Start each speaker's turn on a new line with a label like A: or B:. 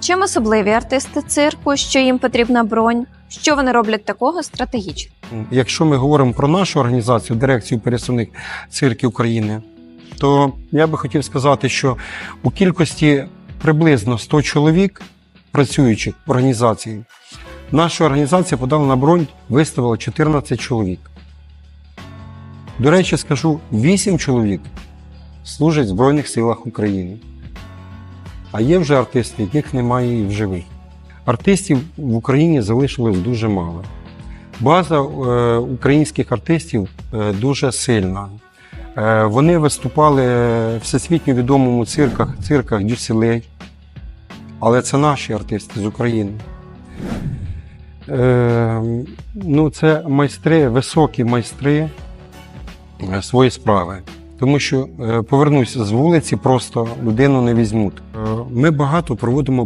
A: Чим особливі артисти цирку, що їм потрібна бронь? Що вони роблять такого стратегічно?
B: Якщо ми говоримо про нашу організацію, дирекцію пересувних цирків України, то я би хотів сказати, що у кількості приблизно 100 чоловік, працюючих в організації, наша організація подала на бронь, виставила 14 чоловік. До речі, скажу, 8 чоловік служать в Збройних силах України. А є вже артисти, яких немає і в живих. Артистів в Україні залишилось дуже мало. База е, українських артистів е, дуже сильна. Е, вони виступали в всесвітньо відомому цирках, цирках Дюсселей. Але це наші артисти з України. Ну, це майстри, високі майстри свої справи. Тому що повернусь повернуся з вулиці, просто людину не візьмуть. Е, Ми багато проводимо